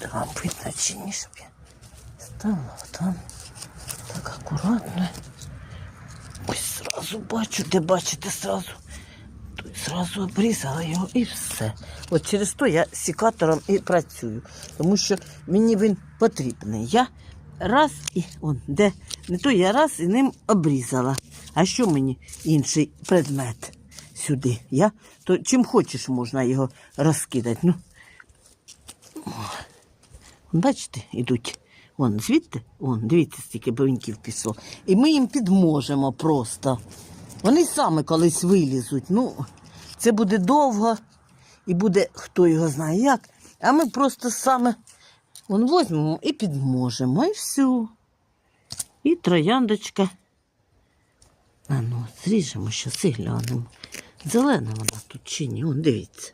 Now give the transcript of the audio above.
Там видно чи ні, щоб я стала там. Так акуратно. Ось зразу бачу, де бачите зразу. Тут зразу обрізала його і все. От через то я сікатором і працюю. Тому що мені він потрібний. Я раз і он, де не то я раз і ним обрізала. А що мені інший предмет сюди? Я то чим хочеш можна його розкидати. Ну, Бачите, ідуть. Вон, звідти, вон, дивіться, стільки броньків пішло. І ми їм підможемо просто. Вони саме колись вилізуть. Ну, це буде довго і буде хто його знає як. А ми просто саме вон возьмемо і підможемо. І все. І трояндочка. А ну, зріжемо і глянемо. Зелена вона тут чи ні? Вон, дивіться.